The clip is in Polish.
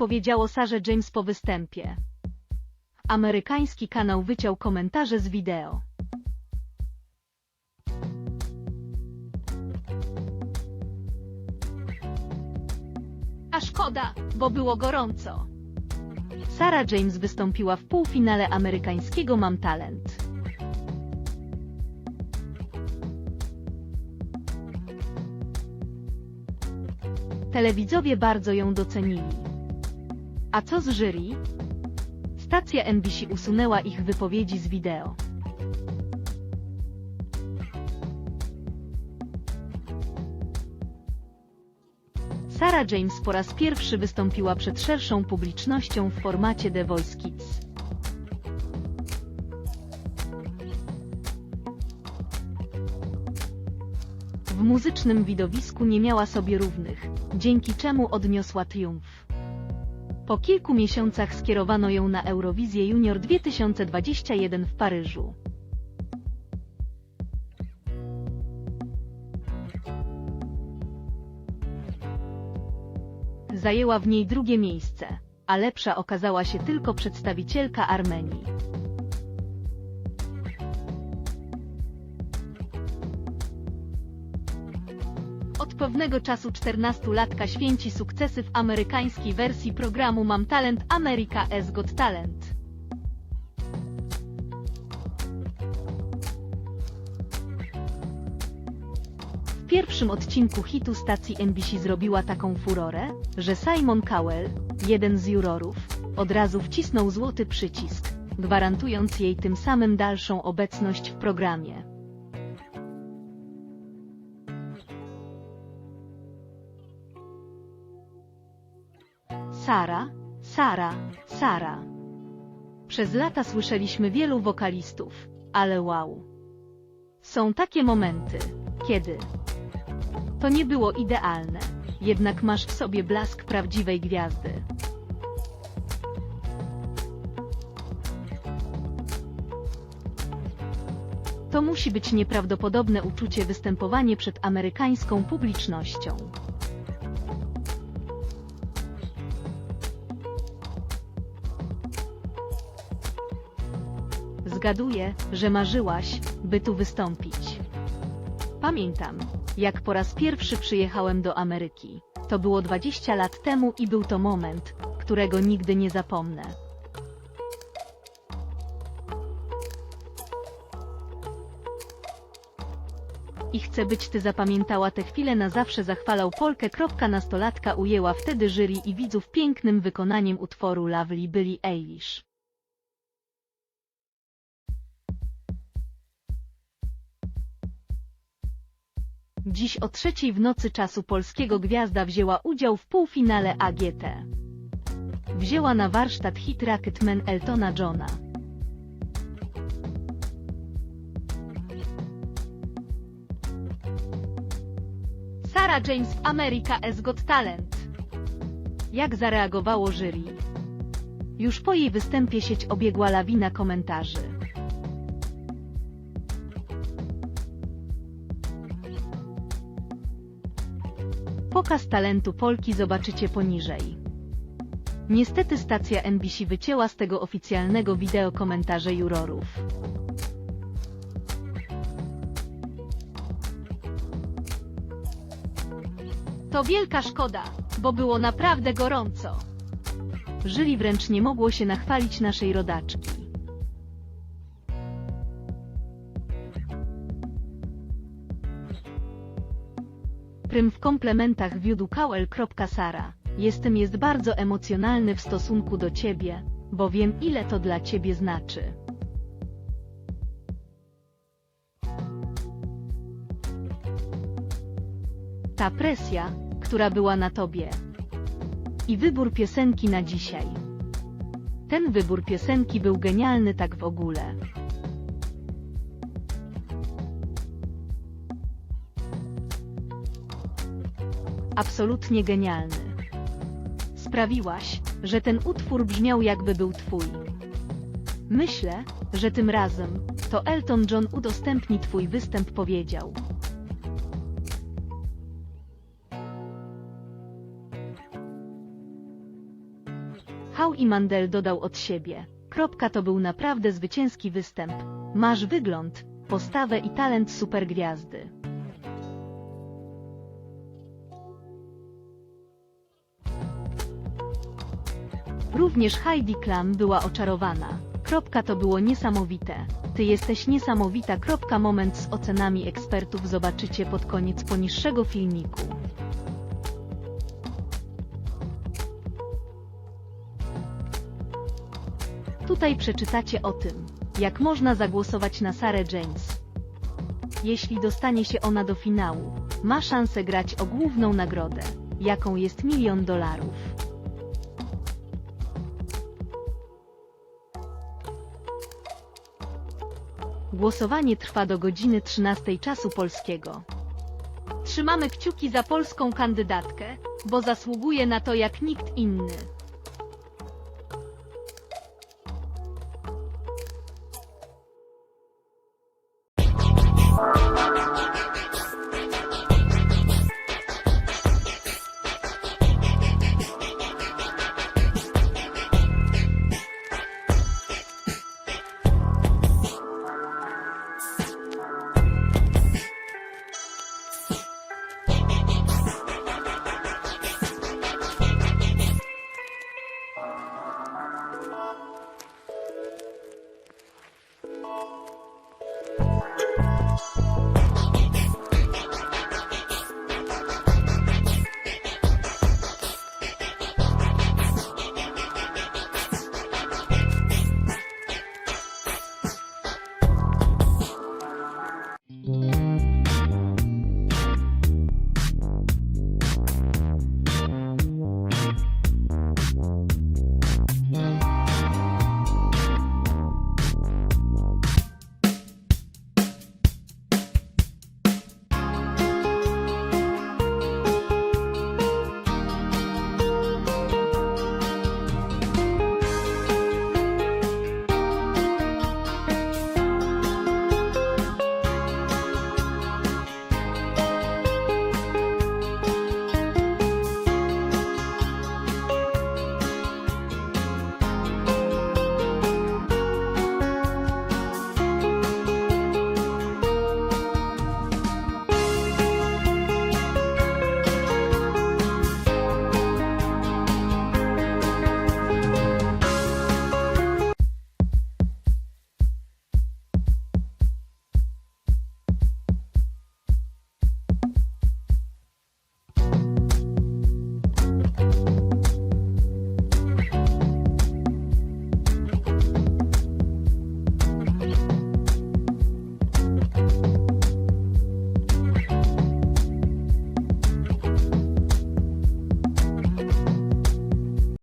powiedziało Sarze James po występie. Amerykański kanał wyciął komentarze z wideo. A szkoda, bo było gorąco. Sarah James wystąpiła w półfinale amerykańskiego Mam Talent. Telewidzowie bardzo ją docenili. A co z jury? Stacja NBC usunęła ich wypowiedzi z wideo. Sarah James po raz pierwszy wystąpiła przed szerszą publicznością w formacie The Voice Kids. W muzycznym widowisku nie miała sobie równych, dzięki czemu odniosła triumf. Po kilku miesiącach skierowano ją na Eurowizję Junior 2021 w Paryżu. Zajęła w niej drugie miejsce, a lepsza okazała się tylko przedstawicielka Armenii. Pewnego czasu 14-latka święci sukcesy w amerykańskiej wersji programu Mam Talent America S Got Talent. W pierwszym odcinku hitu stacji NBC zrobiła taką furorę, że Simon Cowell, jeden z jurorów, od razu wcisnął złoty przycisk, gwarantując jej tym samym dalszą obecność w programie. Sara, Sara, Sara. Przez lata słyszeliśmy wielu wokalistów, ale wow. Są takie momenty, kiedy to nie było idealne, jednak masz w sobie blask prawdziwej gwiazdy. To musi być nieprawdopodobne uczucie występowanie przed amerykańską publicznością. Zgaduję, że marzyłaś, by tu wystąpić. Pamiętam, jak po raz pierwszy przyjechałem do Ameryki. To było 20 lat temu i był to moment, którego nigdy nie zapomnę. I chcę być ty zapamiętała tę chwilę na zawsze zachwalał Polkę. Nastolatka ujęła wtedy jury i widzów pięknym wykonaniem utworu Lovely Billie Eilish. Dziś o trzeciej w nocy czasu polskiego gwiazda wzięła udział w półfinale AGT. Wzięła na warsztat hit Rocketman Eltona Johna. Sarah James America S Got Talent. Jak zareagowało jury? Już po jej występie sieć obiegła lawina komentarzy. Pokaz talentu Polki zobaczycie poniżej. Niestety stacja NBC wycięła z tego oficjalnego wideo komentarze jurorów. To wielka szkoda, bo było naprawdę gorąco. Żyli wręcz nie mogło się nachwalić naszej rodaczki. Prym w komplementach wiódł Kałel. Sara. Jestem jest bardzo emocjonalny w stosunku do ciebie, bo wiem ile to dla ciebie znaczy. Ta presja, która była na tobie. I wybór piosenki na dzisiaj. Ten wybór piosenki był genialny tak w ogóle. Absolutnie genialny. Sprawiłaś, że ten utwór brzmiał jakby był twój. Myślę, że tym razem to Elton John udostępni twój występ powiedział. i Mandel dodał od siebie. Kropka to był naprawdę zwycięski występ. Masz wygląd, postawę i talent supergwiazdy. Również Heidi Klum była oczarowana. Kropka to było niesamowite. Ty jesteś niesamowita. Kropka moment z ocenami ekspertów zobaczycie pod koniec poniższego filmiku. Tutaj przeczytacie o tym, jak można zagłosować na Sarah James. Jeśli dostanie się ona do finału, ma szansę grać o główną nagrodę, jaką jest milion dolarów. Głosowanie trwa do godziny 13 czasu polskiego. Trzymamy kciuki za polską kandydatkę, bo zasługuje na to jak nikt inny.